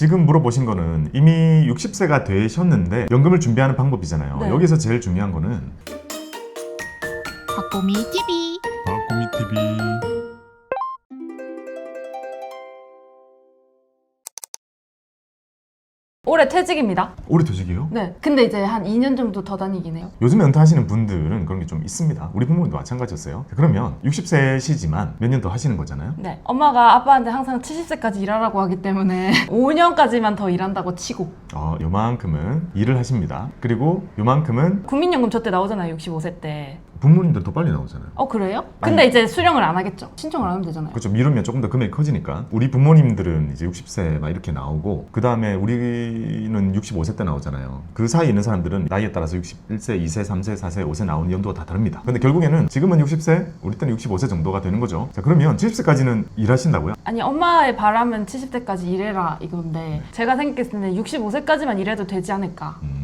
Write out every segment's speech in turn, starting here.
지금 물어보신 거는 이미 60세가 되셨는데 연금을 준비하는 방법이잖아요. 네. 여기서 제일 중요한 거는 박보미 TV 바꾸미 TV. 올해 퇴직입니다. 올해 퇴직이요? 네. 근데 이제 한 2년 정도 더 다니긴 해요. 요즘 연타하시는 분들은 그런 게 좀 있습니다. 우리 부모님도 마찬가지였어요. 그러면 60세시지만 몇 년 더 하시는 거잖아요. 네. 엄마가 아빠한테 항상 70세까지 일하라고 하기 때문에 5년까지만 더 일한다고 치고 어, 요만큼은 일을 하십니다. 그리고 요만큼은 국민연금 저 때 나오잖아요. 65세 때. 부모님들 더 빨리 나오잖아요. 어 그래요? 근데 이제 수령을 안 하겠죠. 신청을 안 하면 되잖아요. 그렇죠. 미루면 조금 더 금액이 커지니까. 우리 부모님들은 이제 60세 막 이렇게 나오고, 그 다음에 우리는 65세 때 나오잖아요. 그 사이 에 있는 사람들은 나이에 따라서 61세, 2세, 3세, 4세, 5세 나오는 연도가 다 다릅니다. 근데 결국에는 지금은 60세, 우리 때는 65세 정도가 되는 거죠. 자, 그러면 70세까지는 일하신다고요? 아니 엄마의 바람은 70세까지 일해라 이건데 제가 생각했을 때는 65세까지만 일해도 되지 않을까. 음,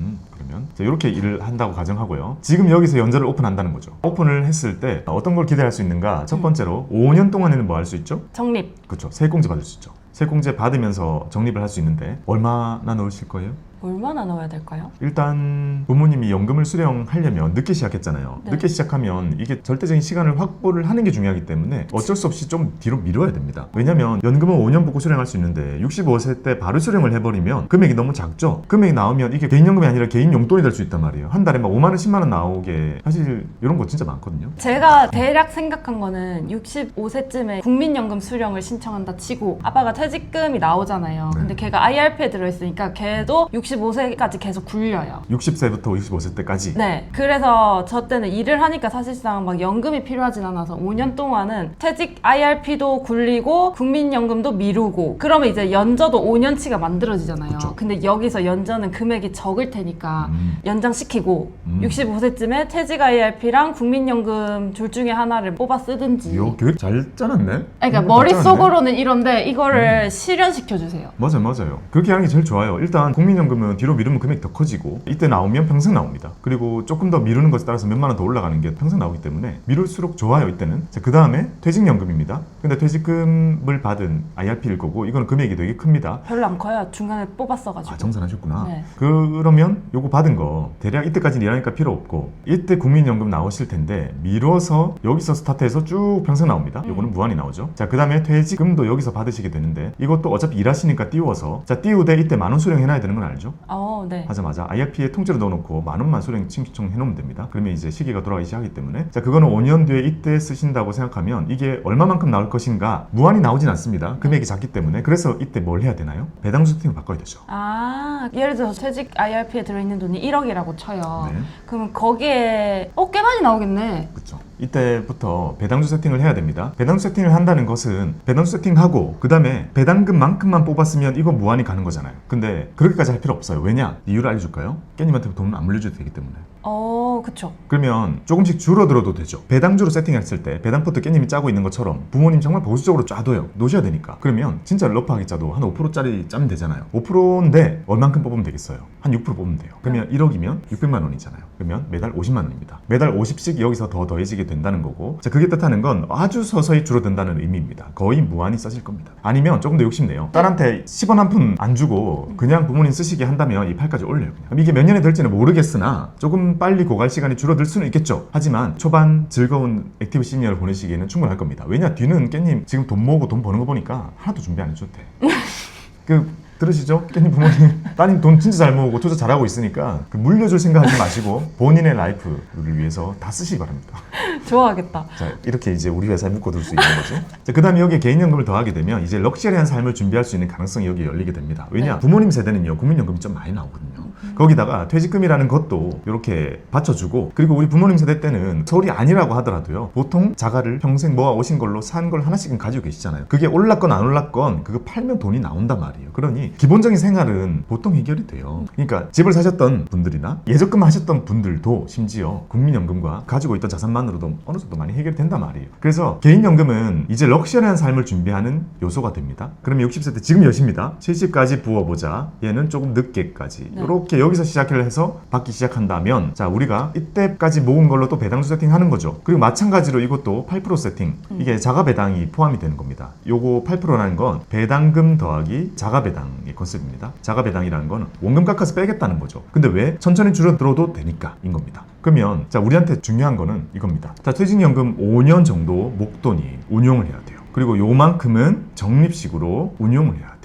이렇게 일을 한다고 가정하고요. 지금 여기서 연재를 오픈한다는 거죠. 오픈을 했을 때 어떤 걸 기대할 수 있는가? 첫 번째로 5년 동안에는 뭐 할 수 있죠? 적립 그렇죠. 세액공제 받을 수 있죠. 세액공제 받으면서 적립을 할 수 있는데 얼마나 넣으실 거예요? 얼마나 넣어야 될까요? 일단 부모님이 연금을 수령하려면 늦게 시작했잖아요. 네. 늦게 시작하면 이게 절대적인 시간을 확보를 하는 게 중요하기 때문에 어쩔 수 없이 좀 뒤로 미뤄야 됩니다. 왜냐면 연금은 5년 붙고 수령할 수 있는데 65세 때 바로 수령을 해버리면 금액이 너무 작죠. 금액이 나오면 이게 개인연금이 아니라 개인 용돈이 될 수 있단 말이에요. 한 달에 막 5만 원, 10만 원 나오게 사실 이런 거 진짜 많거든요. 제가 대략 생각한 거는 65세쯤에 국민연금 수령을 신청한다 치고 아빠가 퇴직금이 나오잖아요. 네. 근데 걔가 IRP에 들어있으니까 걔도 65 세까지 계속 굴려요. 60세부터 65세 때까지 네. 그래서 저 때는 일을 하니까 사실상 막 연금이 필요하진 않아서 5년 동안은 퇴직 IRP도 굴리고 국민연금도 미루고 그러면 이제 연저도 5년치가 만들어지잖아요. 그쵸. 근데 여기서 연저는 금액이 적을 테니까 음. 연장시키고 음. 65세쯤에 퇴직 IRP랑 국민연금 둘 중에 하나를 뽑아 쓰든지. 이야, 계획 잘 짜놨네. 그러니까 음, 머릿속으로는 이런데 이거를 음. 실현시켜 주세요. 맞아요, 맞아요. 그렇게 하는 게 제일 좋아요. 일단 국민연금은 뒤로 미루면 금액이 더 커지고 이때 나오면 평생 나옵니다. 그리고 조금 더 미루는 것에 따라서 몇만 원 더 올라가는 게 평생 나오기 때문에 미룰수록 좋아요. 이때는. 그 다음에 퇴직연금입니다. 근데 퇴직금을 받은 IRP일 거고 이거는 금액이 되게 큽니다. 별로 안 커요. 중간에 뽑았어가지고. 아 정산하셨구나. 네. 그러면 요거 받은 거 대략 이때까지 일하니까 필요 없고 이때 국민연금 나오실 텐데 미뤄서 여기서 스타트해서 쭉 평생 나옵니다. 음. 요거는 무한히 나오죠. 자 그 다음에 퇴직금도 여기서 받으시게 되는데 이것도 어차피 일하시니까 띄워서 자 띄우되 이때 만원 수령해놔야 되는 건 알죠? 어, 네. 하자마자 IRP에 통째로 넣어놓고 만 원만 수령 신청 해놓으면 됩니다. 그러면 이제 시기가 돌아가기 시작하기 때문에 자 그거는 5년 뒤에 이때 쓰신다고 생각하면 이게 얼마만큼 나올 것인가 무한히 나오진 않습니다. 금액이 작기 때문에 그래서 이때 뭘 해야 되나요? 배당 수팅을 바꿔야 되죠. 아, 예를 들어서 퇴직 IRP에 들어있는 돈이 1억이라고 쳐요. 네. 그럼 거기에 어, 꽤 많이 나오겠네. 그렇죠. 이때부터 배당주 세팅을 해야 됩니다. 배당주 세팅을 한다는 것은 배당주 세팅하고 그 다음에 배당금만큼만 뽑았으면 이거 무한히 가는 거잖아요. 근데 그렇게까지 할 필요 없어요. 왜냐? 이유를 알려줄까요? 깻님한테 돈은 안 물려줘도 되기 때문에. 어, 그쵸. 그러면 조금씩 줄어들어도 되죠. 배당주로 세팅했을 때 배당포트 깻님이 짜고 있는 것처럼 부모님 정말 보수적으로 짜둬요. 놓으셔야 되니까. 그러면 진짜 러프하게 짜도 한 5%짜리 짜면 되잖아요. 5%인데 얼만큼 뽑으면 되겠어요? 한 6% 뽑으면 돼요. 그러면 1억이면 600만 원이잖아요. 그러면 매달 50만 원입니다. 매달 50씩 여기서 더 더해지게 된다는 거고 자 그게 뜻하는 건 아주 서서히 줄어든다는 의미입니다. 거의 무한히 써질 겁니다. 아니면 조금 더 욕심내요. 딸한테 10원 한 푼 안 주고 그냥 부모님 쓰시게 한다면 이 팔까지 올려요. 그냥. 이게 몇 년이 될지는 모르겠으나 조금 빨리 고갈 시간이 줄어들 수는 있겠죠. 하지만 초반 즐거운 액티브 시니어를 보내시기에는 충분할 겁니다. 왜냐 뒤는 깻님 지금 돈 모으고 돈 버는 거 보니까 하나도 준비 안 해줘도 돼. 그 들으시죠? 깻님 부모님 따님 돈 진짜 잘 모으고 투자 잘하고 있으니까 그 물려줄 생각하지 마시고 본인의 라이프를 위해서 다 쓰시기 바랍니다. 좋아하겠다. 자 이렇게 이제 우리 회사에 묶어둘 수 있는 거죠. 자 그 다음에 여기에 개인연금을 더하게 되면 이제 럭셔리한 삶을 준비할 수 있는 가능성이 여기 열리게 됩니다. 왜냐 네. 부모님 세대는요 국민연금이 좀 많이 나오거든요. 거기다가 퇴직금이라는 것도 이렇게 받쳐주고 그리고 우리 부모님 세대 때는 서울이 아니라고 하더라도요 보통 자가를 평생 모아 오신 걸로 산 걸 하나씩은 가지고 계시잖아요. 그게 올랐건 안 올랐건 그거 팔면 돈이 나온단 말이에요. 그러니 기본적인 생활은 보통 해결이 돼요. 그러니까 집을 사셨던 분들이나 예적금 하셨던 분들도 심지어 국민연금과 가지고 있던 자산만으로도 어느 정도 많이 해결이 된단 말이에요. 그래서 개인연금은 이제 럭셔리한 삶을 준비하는 요소가 됩니다. 그러면 60세 때 지금 여십니다. 70까지 부어보자. 얘는 조금 늦게까지 네. 이렇게 이렇게 여기서 시작을 해서 받기 시작한다면 자 우리가 이때까지 모은 걸로 또 배당주 세팅하는 거죠. 그리고 마찬가지로 이것도 8% 세팅 이게 자가 배당이 포함이 되는 겁니다. 요거 8%라는 건 배당금 더하기 자가 배당의 컨셉입니다. 자가 배당이라는 건 원금 깎아서 빼겠다는 거죠. 근데 왜 천천히 줄어들어도 되니까인 겁니다. 그러면 자 우리한테 중요한 거는 이겁니다. 자 퇴직연금 5년 정도 목돈이 운용을 해야 돼요. 그리고 요만큼은 적립식으로 운용을 해야 돼요.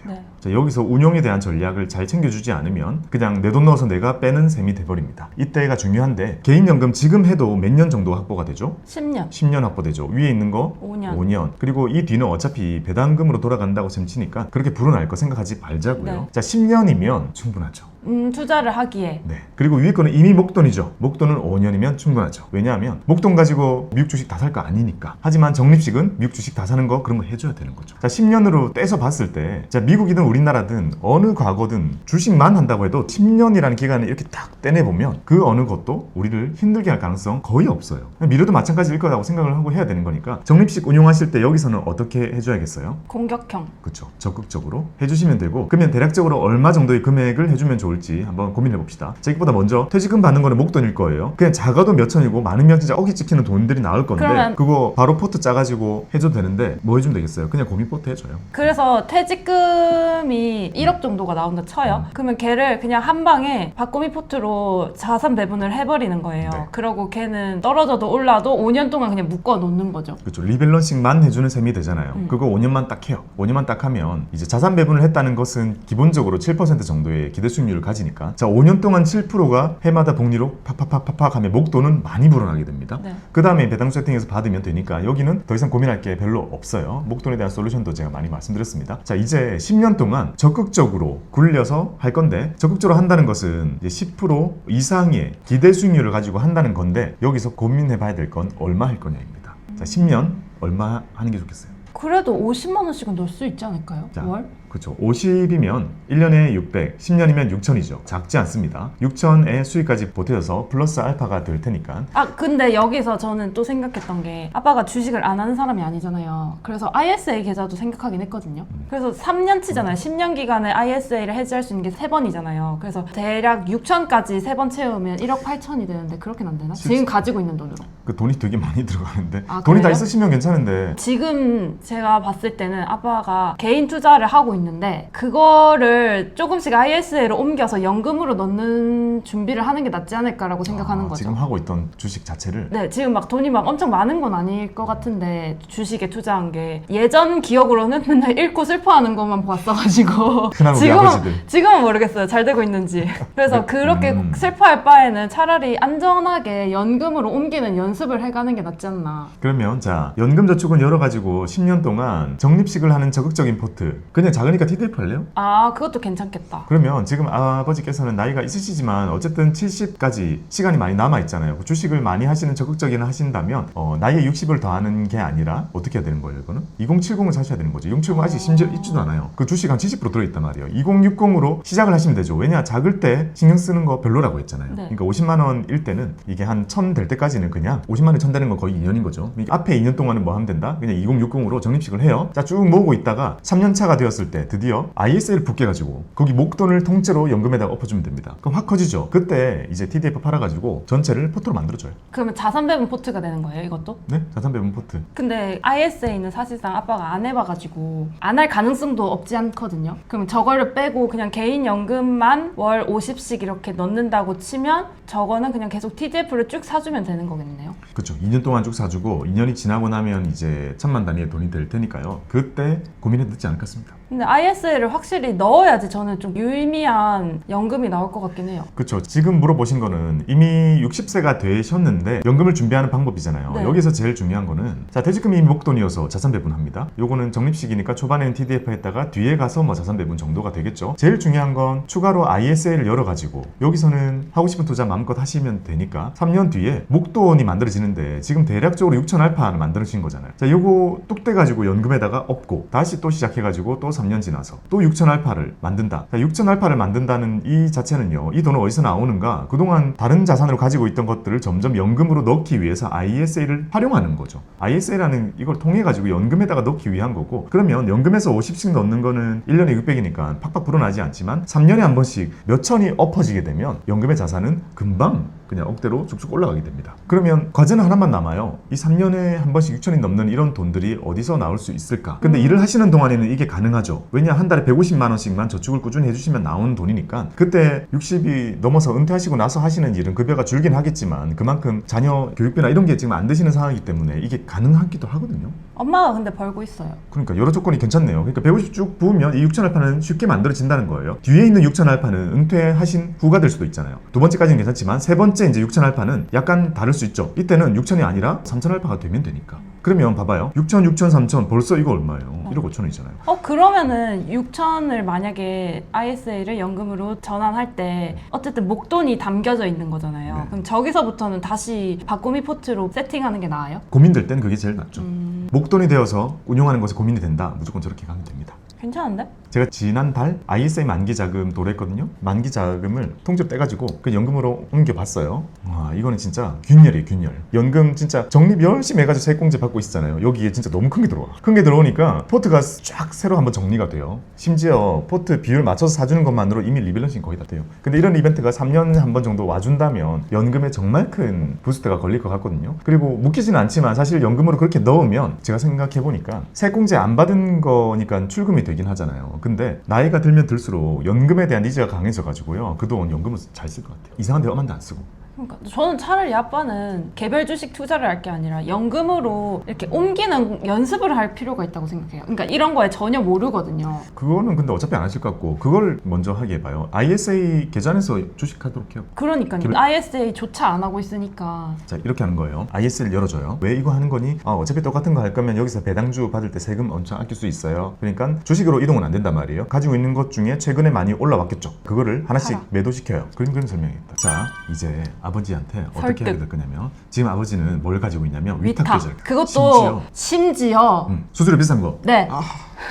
네. 자, 여기서 운용에 대한 전략을 잘 챙겨주지 않으면 그냥 내 돈 넣어서 내가 빼는 셈이 돼버립니다. 이때가 중요한데 개인연금 지금 해도 몇 년 정도 확보가 되죠? 10년, 10년 확보되죠. 위에 있는 거 5년. 5년. 그리고 이 뒤는 어차피 배당금으로 돌아간다고 셈치니까 그렇게 불어날 거 생각하지 말자고요. 네. 자, 10년이면 충분하죠. 음, 투자를 하기에 네. 그리고 위에 거는 이미 목돈이죠. 목돈은 5년이면 충분하죠. 왜냐하면 목돈 가지고 미국 주식 다 살 거 아니니까. 하지만 적립식은 미국 주식 다 사는 거 그런 거 해줘야 되는 거죠. 자, 10년으로 떼서 봤을 때, 자, 미국이든 우리나라든 어느 과거든 주식만 한다고 해도 10년이라는 기간을 이렇게 딱 떼내보면 그 어느 것도 우리를 힘들게 할 가능성 거의 없어요. 미래도 마찬가지일 거라고 생각을 하고 해야 되는 거니까 적립식 운용하실 때 여기서는 어떻게 해줘야겠어요? 공격형. 그렇죠. 적극적으로 해주시면 되고 그러면 대략적으로 얼마 정도의 금액을 해주면 좋을 지 한번 고민해 봅시다. 자, 이것보다 먼저 퇴직금 받는 거는 목돈일 거예요. 그냥 작아도 몇 천이고 많으면 진짜 어기 찍히는 돈들이 나올 건데 그러면- 그거 바로 포트 짜가지고 해줘도 되는데 뭐 해주면 되겠어요? 그냥 고민 포트 해줘요. 그래서 퇴직금이 1억 정도가 나온다 쳐요. 그러면 걔를 그냥 한 방에 박고미 포트로 자산 배분을 해버리는 거예요. 네. 그러고 걔는 떨어져도 올라도 5년 동안 그냥 묶어 놓는 거죠. 그렇죠. 리밸런싱만 해주는 셈이 되잖아요. 음. 그거 5년만 딱 해요. 5년만 딱 하면 이제 자산 배분을 했다는 것은 기본적으로 7% 정도의 기대 수익률을 가지니까 자 5년 동안 7%가 해마다 복리로 팍팍팍팍팍 하면 목돈은 많이 불어나게 됩니다. 네. 그 다음에 배당 세팅해서 받으면 되니까 여기는 더 이상 고민할 게 별로 없어요. 목돈에 대한 솔루션도 제가 많이 말씀드렸습니다. 자 이제 10년 동안 적극적으로 굴려서 할 건데 적극적으로 한다는 것은 이제 10% 이상의 기대 수익률을 가지고 한다는 건데 여기서 고민해 봐야 될 건 얼마 할 거냐입니다. 자 10년 얼마 하는 게 좋겠어요? 그래도 50만 원씩은 넣을 수 있지 않을까요? 자. 월? 그렇죠. 50이면 1년에 600, 10년이면 6천이죠. 작지 않습니다. 6천의 수익까지 보태져서 플러스 알파가 될 테니까 아 근데 여기서 저는 또 생각했던 게 아빠가 주식을 안 하는 사람이 아니잖아요. 그래서 ISA 계좌도 생각하긴 했거든요. 그래서 3년치잖아요. 10년 기간에 ISA를 해지할 수 있는 게 3번이잖아요. 그래서 대략 6천까지 3번 채우면 1억 8천이 되는데 그렇게는 안 되나? 지금 가지고 있는 돈으로. 그 돈이 되게 많이 들어가는데 아, 돈이 다? 있으시면 괜찮은데 지금 제가 봤을 때는 아빠가 개인 투자를 하고 있는 데 그거를 조금씩 ISA로 옮겨서 연금으로 넣는 준비를 하는 게 낫지 않을까라고 생각하는 아, 거죠. 지금 하고 있던 주식 자체를 네, 지금 막 돈이 막 엄청 많은 건 아닐 것 같은데 주식에 투자한 게 예전 기억으로는 맨날 잃고 슬퍼하는 것만 봤어가지고 흔한 우리 지금은 아버지들. 지금은 모르겠어요. 잘 되고 있는지. 그래서 그렇게 음. 슬퍼할 바에는 차라리 안전하게 연금으로 옮기는 연습을 해가는 게 낫지 않나. 그러면 자 연금 저축은 열어 가지고 10년 동안 적립식을 하는 적극적인 포트 그냥 작 으니까 TDF 할래요? 아, 그것도 괜찮겠다. 그러면 지금 아버지께서는 나이가 있으시지만 어쨌든 70까지 시간이 많이 남아 있잖아요. 그 주식을 많이 하시는 적극적인 하신다면 어, 나이에 60을 더하는 게 아니라 어떻게 해야 되는 거예요? 이거는 2070을 사셔야 되는 거죠. 2070 아직 심지어 있지도 않아요. 그 주식 한 70% 들어있단 말이에요. 2060으로 시작을 하시면 되죠. 왜냐 작을 때 신경 쓰는 거 별로라고 했잖아요. 네. 그러니까 50만 원일 때는 이게 한 1000 될 때까지는 그냥 50만 원이 1000 되는 건 거의 2년인 거죠. 이게 앞에 2년 동안은 뭐 하면 된다? 그냥 2060으로 적립식을 해요. 자 쭉 모으고 있다가 3년 차가 되었을 때 드디어 IS를 붙게 가지고 거기 목돈을 통째로 연금에다가 엎어주면 됩니다. 그럼 확 커지죠. 그때 이제 TDF 팔아가지고 전체를 포트로 만들어줘요. 그러면 자산 배분 포트가 되는 거예요, 이것도? 네? 자산 배분 포트. 근데 ISA는 사실상 아빠가 안 해봐가지고 안 할 가능성도 없지 않거든요. 그럼 저거를 빼고 그냥 개인 연금만 월 50씩 이렇게 넣는다고 치면 저거는 그냥 계속 TDF를 쭉 사주면 되는 거겠네요. 그렇죠. 2년 동안 쭉 사주고 2년이 지나고 나면 이제 천만 단위의 돈이 될 테니까요. 그때 고민해 듣지 않을까 싶습니다. 근데 ISA를 확실히 넣어야지 저는 좀 유의미한 연금이 나올 것 같긴 해요. 그렇죠. 지금 물어보신 거는 이미 60세가 되셨는데 연금을 준비하는 방법이잖아요. 네. 여기서 제일 중요한 거는 자 퇴직금이 이미 목돈이어서 자산 배분합니다. 요거는 적립식이니까 초반에는 TDF 했다가 뒤에 가서 뭐 자산 배분 정도가 되겠죠. 제일 중요한 건 추가로 ISA를 열어가지고 여기서는 하고 싶은 투자 마음껏 하시면 되니까 3년 뒤에 목돈이 만들어지는데 지금 대략적으로 6천 알파 만들어진 거잖아요. 자 요거 뚝 떼가지고 연금에다가 엎고 다시 또 시작해가지고 또 3년 지나서 또 6천 알파를 만든다. 6천 알파를 만든다는 이 자체는요. 이 돈은 어디서 나오는가? 그동안 다른 자산으로 가지고 있던 것들을 점점 연금으로 넣기 위해서 ISA를 활용하는 거죠. ISA라는 이걸 통해 가지고 연금에다가 넣기 위한 거고 그러면 연금에서 50씩 넣는 거는 1년에 600이니까 팍팍 불어나지 않지만 3년에 한 번씩 몇 천이 엎어지게 되면 연금의 자산은 금방 그냥 억대로 쭉쭉 올라가게 됩니다. 그러면 과제는 하나만 남아요. 이 3년에 한 번씩 6천이 넘는 이런 돈들이 어디서 나올 수 있을까? 근데 일을 하시는 동안에는 이게 가능하죠. 왜냐 한 달에 150만 원씩만 저축을 꾸준히 해주시면 나오는 돈이니까 그때 60이 넘어서 은퇴하시고 나서 하시는 일은 급여가 줄긴 하겠지만 그만큼 자녀 교육비나 이런 게 지금 안 되시는 상황이기 때문에 이게 가능하기도 하거든요. 엄마가 근데 벌고 있어요. 그러니까 여러 조건이 괜찮네요. 그러니까 150 쭉 부으면 이 6천 알파는 쉽게 만들어진다는 거예요. 뒤에 있는 6천 알파는 은퇴하신 후가 될 수도 있잖아요. 두 번째까지는 괜찮지만 세 번째 이제 6천 알파는 약간 다를 수 있죠. 이때는 6천이 아니라 3천 알파가 되면 되니까. 그러면 봐봐요. 6천, 6천, 3천 벌써 이거 얼마예요? 1억 5천 원이잖아요. 어 그러면은 6천을 만약에 ISA를 연금으로 전환할 때 어쨌든 목돈이 담겨져 있는 거잖아요. 네. 그럼 저기서부터는 다시 바꾸미 포트로 세팅하는 게 나아요? 고민될 때는 그게 제일 낫죠. 음, 목돈이 되어서 운용하는 것에 고민이 된다. 무조건 저렇게 가면 됩니다. 괜찮은데? 제가 지난달 ISA 만기 자금 도래했거든요. 만기 자금을 통째로 떼가지고 그 연금으로 옮겨봤어요. 와 이거는 진짜 균열이에요 균열. 연금 진짜 적립 열심히 해가지고 세액공제 받고 있잖아요. 여기에 진짜 너무 큰 게 들어와. 큰 게 들어오니까 포트가 쫙 새로 한번 정리가 돼요. 심지어 포트 비율 맞춰서 사주는 것만으로 이미 리밸런싱 거의 다 돼요. 근데 이런 이벤트가 3년에 한 번 정도 와준다면 연금에 정말 큰 부스트가 걸릴 것 같거든요. 그리고 묶이지는 않지만 사실 연금으로 그렇게 넣으면 제가 생각해 보니까 세액공제 안 받은 거니까 출금이 되긴 하잖아요. 근데 나이가 들면 들수록 연금에 대한 니즈가 강해져 가지고요. 그돈 연금을 잘쓸 것 같아요. 이상한 데 엄한데 안 쓰고. 그러니까 저는 차라리 아빠는 개별 주식 투자를 할 게 아니라 연금으로 이렇게 옮기는 연습을 할 필요가 있다고 생각해요. 그러니까 이런 거에 전혀 모르거든요. 그거는 근데 어차피 안 하실 것 같고 그걸 먼저 하게 해봐요. ISA 계좌에서 주식하도록 해요. 그러니까 기분- ISA조차 안 하고 있으니까 자 이렇게 하는 거예요. IS를 열어줘요. 왜 이거 하는 거니? 아, 어차피 똑같은 거 할 거면 여기서 배당주 받을 때 세금 엄청 아낄 수 있어요. 그러니까 주식으로 이동은 안 된단 말이에요. 가지고 있는 것 중에 최근에 많이 올라왔겠죠. 그거를 하나씩 팔아. 매도시켜요. 그림 그림 설명했다. 자 이제 아버지한테 어떻게 설득. 해야 될 거냐면 지금 아버지는 뭘 가지고 있냐면 위탁 위탁. 계좌. 그것도 심지어, 음, 수수료 비싼 거. 네. 아,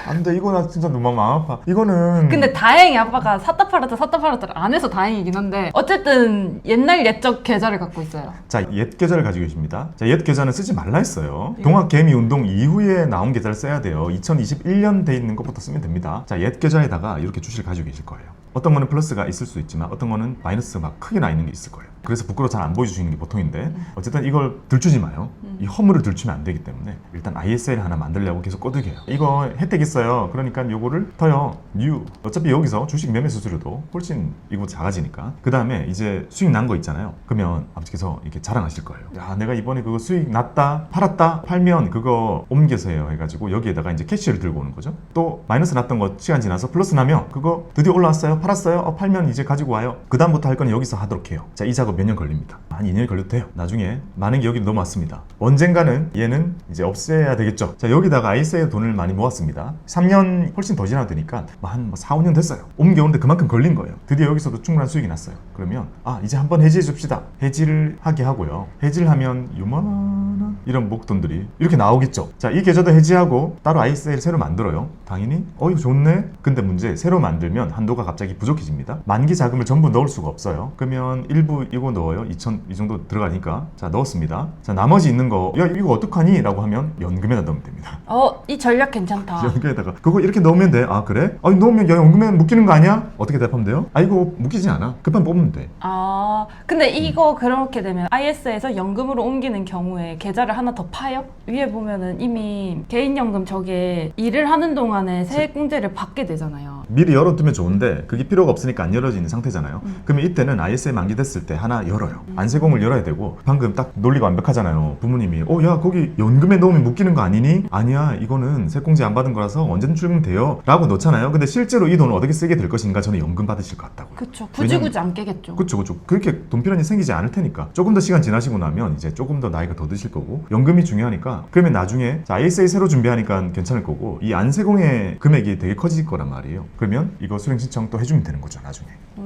안 돼. 이거 나 진짜 너무 마음 아파. 이거는 근데 다행히 아빠가 샀다 팔았다 샀다 팔았다를 안 해서 다행이긴 한데 어쨌든 옛날 옛적 계좌를 갖고 있어요. 자, 옛 계좌를 가지고 계십니다. 자, 옛 계좌는 쓰지 말라 했어요. 네. 동학 개미 운동 이후에 나온 계좌를 써야 돼요. 2021년 돼 있는 것부터 쓰면 됩니다. 자, 옛 계좌에다가 이렇게 주식을 가지고 계실 거예요. 어떤 거는 플러스가 있을 수 있지만 어떤 거는 마이너스 막 크게 나 있는 게 있을 거예요. 그래서 부끄러워 잘 안 보여주시는 게 보통인데 어쨌든 이걸 들추지 마요. 이 허물을 들추면 안 되기 때문에 일단 ISL 하나 만들려고 계속 꼬드겨요. 이거 혜택 있어요. 그러니까 요거를 더요. 뉴. 어차피 여기서 주식 매매 수수료도 훨씬 이거 작아지니까. 그 다음에 이제 수익 난 거 있잖아요. 그러면 아버지께서 이렇게 자랑하실 거예요. 야, 내가 이번에 그거 수익 났다, 팔았다, 팔면 그거 옮겨서 해요. 해가지고 여기에다가 이제 캐시를 들고 오는 거죠. 또 마이너스 났던 거 시간 지나서 플러스 나면 그거 드디어 올라왔어요. 팔았어요. 어, 팔면 이제 가지고 와요. 그 다음부터 할 거는 여기서 하도록 해요. 자, 이 작업 몇 년 걸립니다. 한 2년이 걸려도 돼요. 나중에 많은 게 여기로 넘어왔습니다. 언젠가는 얘는 이제 없애야 되겠죠. 자, 여기다가 아이스에 돈을 많이 모았습니다. 3년 훨씬 더 지나도 되니까 한 4, 5년 됐어요. 옮겨오는데 그만큼 걸린 거예요. 드디어 여기서도 충분한 수익이 났어요. 그러면 아, 이제 한번 해지해 줍시다. 해지를 하게 하고요. 해지를 하면 요만한 이런 목돈들이 이렇게 나오겠죠. 자, 이 계좌도 해지하고 따로 아이스를 새로 만들어요. 당연히 어, 이거 좋네. 근데 문제 새로 만들면 한도가 갑자기 부족해집니다. 만기 자금을 전부 넣을 수가 없어요. 그러면 일부 이거 넣어요. 2천 이 정도 들어가니까 자 넣었습니다. 자 나머지 있는 거 야 이거 어떡하니? 라고 하면 연금에다 넣으면 됩니다. 어, 이 전략 괜찮다. 연금에다가 그거 이렇게 넣으면 돼. 아 그래? 아니 넣으면 야 연금에 묶이는 거 아니야? 어떻게 대답하면 돼요? 아 이거 묶이지 않아. 급한 뽑으면 돼. 아, 근데 이거 그렇게 되면 IS에서 연금으로 옮기는 경우에 계좌를 하나 더 파요? 위에 보면은 이미 개인연금 저게 일을 하는 동안에 세액공제를 받게 되잖아요. 미리 열어두면 좋은데 그게 필요가 없으니까 안 열어지는 상태잖아요. 그러면 이때는 IS에 만기됐을 때 하나 열어요. 안세공을 열어야 되고 방금 딱 논리가 완벽하잖아요. 부모님이 어 야 거기 연금에 넣으면 묶이는 거 아니니? 아니야 이거는 세공제 안 받은 거라서 언제든 출금 돼요. 라고 넣잖아요. 근데 실제로 이 돈을 어떻게 쓰게 될 것인가 저는 연금 받으실 것 같다고요. 그쵸. 굳이 굳이 안 깨겠죠. 그렇죠, 그렇죠. 그렇게 돈 필요는 생기지 않을 테니까 조금 더 시간 지나시고 나면 이제 조금 더 나이가 더 드실 거고 연금이 중요하니까 그러면 나중에 자, ISA 새로 준비하니까 괜찮을 거고 이 안세공의 금액이 되게 커질 거란 말이에요. 그러면 이거 수령 신청 또 해주면 되는 거죠 나중에. 오.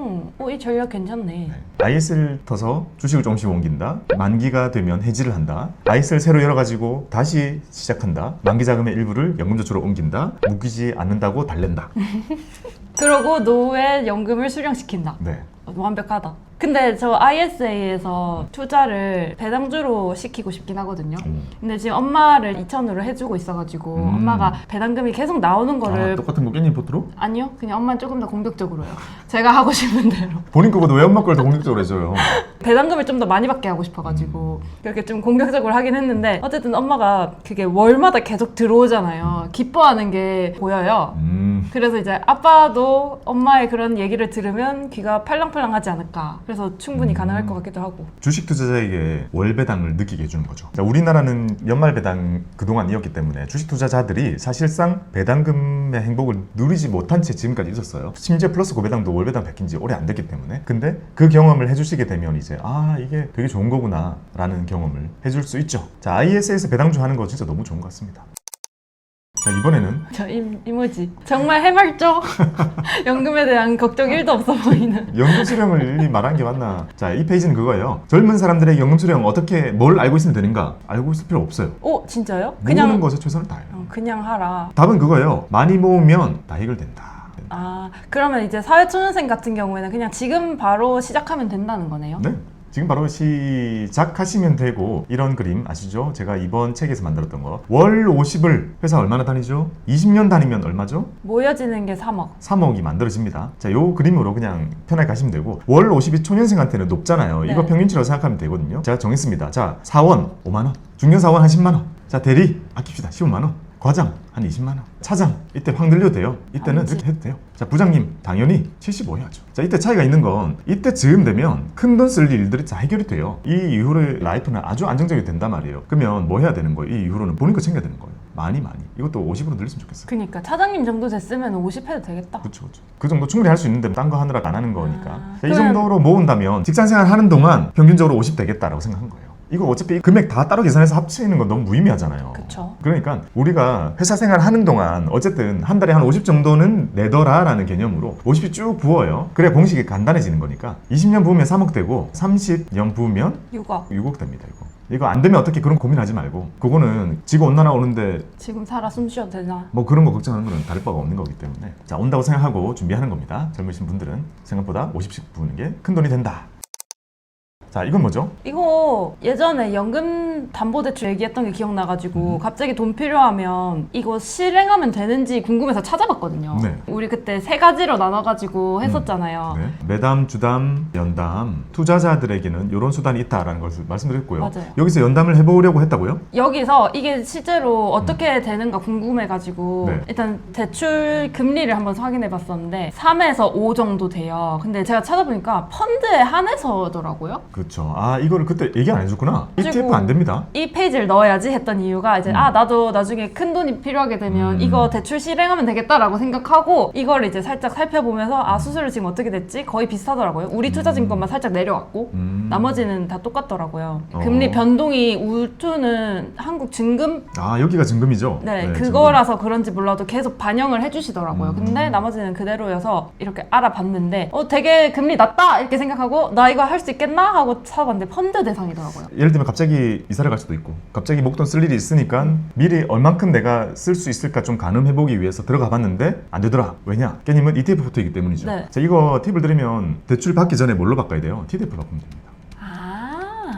오, 오, 이 전략 괜찮네. IS를 터서 주식을 조금씩 옮긴다. 만기가 되면 해지를 한다. IS를 새로 열어가지고 다시 시작한다. 만기 자금의 일부를 연금저축으로 옮긴다. 묶이지 않는다고 달랜다. 그러고 노후에 연금을 수령시킨다. 네. 어, 완벽하다. 근데 저 ISA에서 투자를 배당주로 시키고 싶긴 하거든요. 음. 근데 지금 엄마를 2천으로 해주고 있어가지고 음. 엄마가 배당금이 계속 나오는 거를 아, 똑같은 거 깻잎 포트로? 아니요 그냥 엄마는 조금 더 공격적으로요. 제가 하고 싶은 대로 본인 거보다 왜 엄마 걸 더 공격적으로 해줘요? 배당금을 좀 더 많이 받게 하고 싶어가지고 그렇게 좀 공격적으로 하긴 했는데 어쨌든 엄마가 그게 월마다 계속 들어오잖아요. 기뻐하는 게 보여요. 음. 그래서 이제 아빠도 엄마의 그런 얘기를 들으면 귀가 팔랑팔랑하지 않을까. 그래서 충분히 가능할 것 같기도 하고. 주식 투자자에게 월 배당을 느끼게 해주는 거죠. 자, 우리나라는 연말 배당 그동안 이었기 때문에 주식 투자자들이 사실상 배당금의 행복을 누리지 못한 채 지금까지 있었어요. 심지어 플러스 고배당도 월 배당 베낀 지 오래 안 됐기 때문에. 근데 그 경험을 해주시게 되면 이제 아 이게 되게 좋은 거구나 라는 경험을 해줄 수 있죠. 자, IS에서 배당주 하는 거 진짜 너무 좋은 것 같습니다. 자, 이번에는 저 이, 이모지. 정말 해맑죠? 연금에 대한 걱정 1도 없어 보이는. 연금 수령을 일일이 말한 게 맞나? 자, 이 페이지는 그거예요. 젊은 사람들의 연금 수령 어떻게 뭘 알고 있으면 되는가? 알고 있을 필요 없어요. 오, 진짜요? 모으는 그냥, 것에 최선을 다해요. 어, 그냥 하라. 답은 그거예요. 많이 모으면 다 해결된다. 아, 그러면 이제 사회초년생 같은 경우에는 그냥 지금 바로 시작하면 된다는 거네요? 네. 지금 바로 시작하시면 되고 이런 그림 아시죠? 제가 이번 책에서 만들었던 거. 월 50을 회사 얼마나 다니죠? 20년 다니면 얼마죠? 모여지는 게 3억. 3억이 만들어집니다. 자, 요 그림으로 그냥 편하게 가시면 되고 월 50이 초년생한테는 높잖아요. 이거 네. 평균치라고 생각하면 되거든요. 제가 정했습니다. 자, 사원 5만 원, 중견 사원 한 10만 원. 자, 대리 아낍시다. 15만 원. 과장 한 20만 원. 차장 이때 확 늘려도 돼요. 이때는 아니지. 이렇게 해도 돼요. 자, 부장님 당연히 75 해야죠. 자, 이때 차이가 있는 건 이때 즈음 되면 큰 돈 쓸 일들이 다 해결이 돼요. 이 이후로의 라이프는 아주 안정적이 된단 말이에요. 그러면 뭐 해야 되는 거예요? 이 이후로는 본인 거 챙겨야 되는 거예요. 많이 많이. 이것도 50으로 늘렸으면 좋겠어요. 그니까 차장님 정도 됐으면 50 해도 되겠다. 그렇죠, 그렇죠. 그 정도 충분히 할 수 있는데 딴 거 하느라 안 하는 거니까. 아, 자, 이 그럼- 정도로 모은다면 직장 생활 하는 동안 평균적으로 50 되겠다라고 생각한 거예요. 이거 어차피 금액 다 따로 계산해서 합치는 건 너무 무의미하잖아요. 그쵸. 그러니까 우리가 회사 생활 하는 동안 어쨌든 한 달에 한 50 정도는 내더라라는 개념으로 50이 쭉 부어요. 그래야 공식이 간단해지는 거니까 20년 부으면 3억 되고 30년 부으면 6억. 6억 됩니다. 이거. 이거 안 되면 어떻게 그런 고민하지 말고 그거는 지구 온난화 오는데 지금 살아 숨 쉬어도 되나? 뭐 그런 거 걱정하는 거는 다를 바가 없는 거기 때문에 자 온다고 생각하고 준비하는 겁니다 젊으신 분들은 생각보다 50씩 부는 게 큰 돈이 된다 자 이건 뭐죠? 이거 예전에 연금 담보대출 얘기했던 게 기억나가지고 음. 갑자기 돈 필요하면 이거 실행하면 되는지 궁금해서 찾아봤거든요. 네. 우리 그때 세 가지로 나눠가지고 했었잖아요. 네. 매담, 주담, 연담 투자자들에게는 이런 수단이 있다라는 것을 말씀드렸고요 맞아요. 여기서 연담을 해보려고 했다고요? 여기서 이게 실제로 어떻게 되는가 궁금해가지고 네. 일단 대출 금리를 한번 확인해봤었는데 3에서 5 정도 돼요. 근데 제가 찾아보니까 펀드에 한해서더라고요. 그 렇죠 아 이거를 그때 얘기 안 해줬구나 ETF 안 됩니다 이 페이지를 넣어야지 했던 이유가 이제 음. 아 나도 나중에 큰 돈이 필요하게 되면 음. 이거 대출 실행하면 되겠다라고 생각하고 이걸 이제 살짝 살펴보면서 아 수수료 지금 어떻게 됐지 거의 비슷하더라고요 우리 투자증권만 살짝 내려왔고 음. 나머지는 다 똑같더라고요 어. 금리 변동이 우투는 한국 증금 아 여기가 증금이죠? 네, 그거라서 그런지 몰라도 계속 반영을 해주시더라고요. 음. 근데 나머지는 그대로여서 이렇게 알아봤는데, 어, 되게 금리 낮다! 이렇게 생각하고, 나 이거 할 수 있겠나? 하고 찾아봤는데, 펀드 대상이더라고요. 예를 들면 갑자기 이사를 갈 수도 있고 갑자기 목돈 쓸 일이 있으니까 미리 얼만큼 내가 쓸 수 있을까 좀 가늠해 보기 위해서 들어가 봤는데 안 되더라 왜냐 깨님은 ETF부터이기 때문이죠 네. 자 이거 팁을 드리면 대출 받기 전에 뭘로 바꿔야 돼요? TDF로 바꾸면 됩니다 아.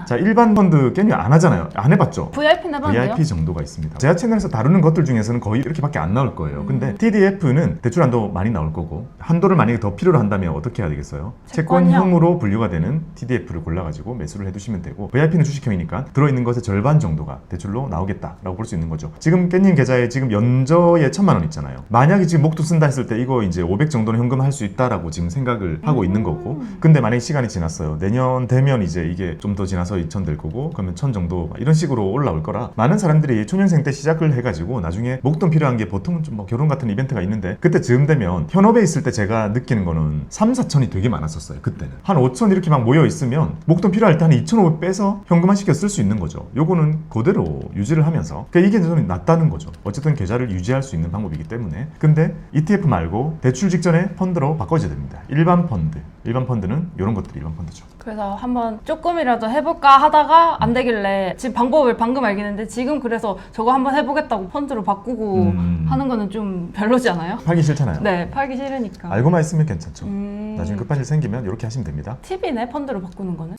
자 일반 펀드 깨님 안 하잖아요 안 해봤죠? VIP는 해봤는데요? VIP 정도가 있습니다. 제가 채널에서 다루는 것들 중에서는 거의 이렇게밖에 안 나올 거예요. 음. 근데 TDF는 대출 한도 많이 나올 거고 한도를 만약에 더 필요로 한다면 어떻게 해야 되겠어요? 채권형. 채권형 으로 분류가 되는 TDF를 골라가지고 매수를 해두시면 되고 VIP는 주식형이니까 들어있는 것의 절반 정도가 대출로 나오겠다라고 볼 수 있는 거죠. 지금 깻님 계좌에 지금 연저에 천만 원 있잖아요. 만약에 지금 목돈 쓴다 했을 때 이거 이제 500 정도는 현금 할 수 있다라고 지금 생각을 하고 있는 거고 근데 만약에 시간이 지났어요. 내년 되면 이제 이게 좀 더 지나서 나서 2천 될 거고 그러면 1천 정도 막 이런 식으로 올라올 거라. 많은 사람들이 초년생 때 시작을 해가지고 나중에 목돈 필요한 게 보통은 좀 뭐 결혼 같은 이벤트가 있는데 그때 즈음 되면 현업에 있을 때 제가 느끼는 거는 3, 4천이 되게 많았었어요 그때는. 한 5천 이렇게 막 모여 있으면 목돈 필요할 때 한 2,500 빼서 현금화 시켜 쓸 수 있는 거죠. 요거는 그대로 유지를 하면서. 그러니까 이게 저는 낫다는 거죠. 어쨌든 계좌를 유지할 수 있는 방법이기 때문에. 근데 ETF 말고 대출 직전에 펀드로 바꿔줘야 됩니다. 일반 펀드. 일반 펀드는 이런 것들이 일반 펀드죠 그래서 한번 조금이라도 해볼까 하다가 안 되길래 지금 방법을 방금 알겠는데 지금 그래서 저거 한번 해보겠다고 펀드로 바꾸고 음. 하는 거는 좀 별로지 않아요? 팔기 싫잖아요 네, 팔기 싫으니까. 알고만 있으면 괜찮죠 음... 나중에 급한 일 생기면 이렇게 하시면 됩니다 팁이네 펀드로 바꾸는 거는.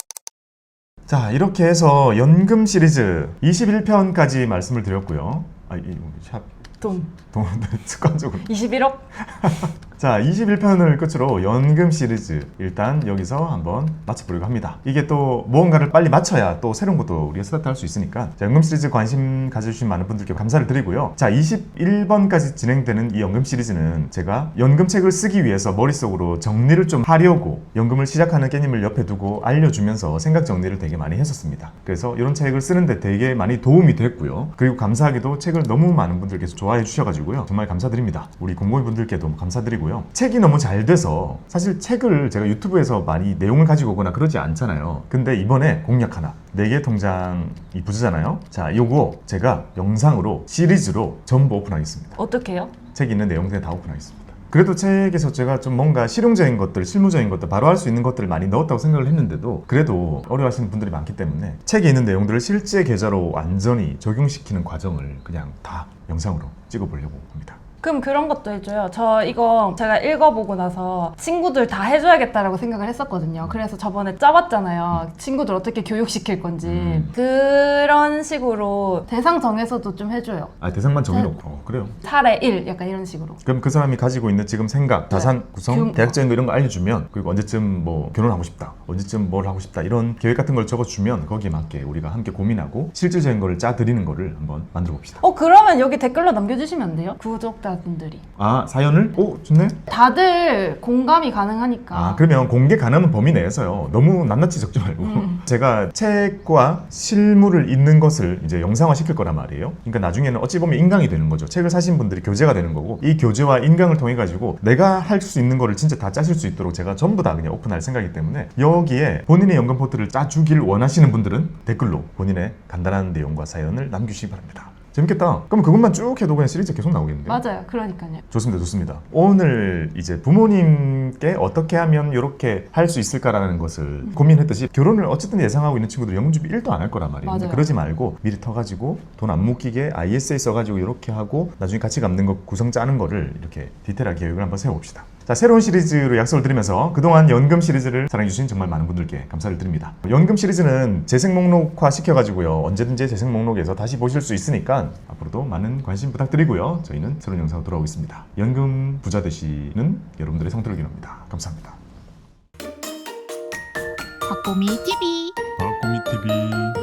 자 이렇게 해서 연금 시리즈 21편까지 말씀을 드렸고요 아, 이, 샵 돈 돈 습관적으로 21억? 자 21편을 끝으로 연금 시리즈 일단 여기서 한번 마쳐보려고 합니다. 이게 또 무언가를 빨리 마쳐야 또 새로운 것도 우리가 스타트 할 수 있으니까 자, 연금 시리즈 관심 가져주신 많은 분들께 감사를 드리고요. 자 21번까지 진행되는 이 연금 시리즈는 제가 연금책을 쓰기 위해서 머릿속으로 정리를 좀 하려고 연금을 시작하는 깨님을 옆에 두고 알려주면서 생각 정리를 되게 많이 했었습니다. 그래서 이런 책을 쓰는데 되게 많이 도움이 됐고요. 그리고 감사하게도 책을 너무 많은 분들께서 좋아해 주셔가지고요. 정말 감사드립니다. 우리 공무원분들께도 감사드리고요 책이 너무 잘 돼서 사실 책을 제가 유튜브에서 많이 내용을 가지고 오거나 그러지 않잖아요 근데 이번에 공략 하나 4개 통장이 부자잖아요 자 요거 제가 영상으로 시리즈로 전부 오픈하겠습니다 어떻게 해요? 책 있는 내용들 다 오픈하겠습니다. 그래도 책에서 제가 좀 뭔가 실용적인 것들, 실무적인 것들, 바로 할 수 있는 것들을 많이 넣었다고 생각을 했는데도 그래도 어려워하시는 분들이 많기 때문에 책에 있는 내용들을 실제 계좌로 완전히 적용시키는 과정을 그냥 다 영상으로 찍어보려고 합니다. 그럼 그런 것도 해줘요. 저 이거 제가 읽어보고 나서 친구들 다 해줘야겠다라고 생각을 했었거든요. 그래서 저번에 짜봤잖아요. 친구들 어떻게 교육시킬 건지. 음. 그런 식으로 대상 정해서도 좀 해줘요. 아 대상만 정해놓고 어, 그래요. 사례 1 약간 이런 식으로. 그럼 그 사람이 가지고 있는 지금 생각, 자산 구성, 교육- 대학적인 거 이런 거 알려주면 그리고 언제쯤 뭐 결혼하고 싶다, 언제쯤 뭘 하고 싶다 이런 계획 같은 걸 적어주면 거기에 맞게 우리가 함께 고민하고 실질적인 거를 짜드리는 거를 한번 만들어 봅시다. 어 그러면 여기 댓글로 남겨주시면 안 돼요? 구독자 분들이. 아 사연을? 오 좋네. 다들 공감이 가능하니까. 아 그러면 공개 가능한 범위 내에서요 너무 낱낱이 적지 말고 음. 제가 책과 실물을 읽는 것을 이제 영상화 시킬 거란 말이에요 그러니까 나중에는 어찌 보면 인강이 되는 거죠 책을 사신 분들이 교재가 되는 거고 이 교재와 인강을 통해 가지고 내가 할 수 있는 거를 진짜 다 짜실 수 있도록 제가 전부 다 그냥 오픈할 생각이기 때문에 여기에 본인의 연금 포트를 짜주길 원하시는 분들은 댓글로 본인의 간단한 내용과 사연을 남기시기 바랍니다 재밌겠다 그럼 그것만 쭉 해도 그냥 시리즈 계속 나오겠는데 맞아요. 그러니까요. 좋습니다, 좋습니다. 오늘 이제 부모님께 어떻게 하면 이렇게 할 수 있을까라는 것을 고민했듯이 결혼을 어쨌든 예상하고 있는 친구들 연금 준비 1도 안 할 거란 말이에요. 근데 맞아요. 그러지 말고 미리 터가지고 돈 안 묶이게 ISA 써가지고 이렇게 하고 나중에 같이 갚는 거 구성 짜는 거를 이렇게 디테일하게 계획을 한번 세워봅시다. 자, 새로운 시리즈로 약속을 드리면서 그동안 연금 시리즈를 사랑해주신 정말 많은 분들께 감사를 드립니다. 연금 시리즈는 재생 목록화 시켜가지고요. 언제든지 재생 목록에서 다시 보실 수 있으니까 앞으로도 많은 관심 부탁드리고요. 저희는 새로운 영상으로 돌아오겠습니다. 연금 부자 되시는 여러분들의 성토를 기원합니다. 감사합니다. 박보미 TV 박고미 TV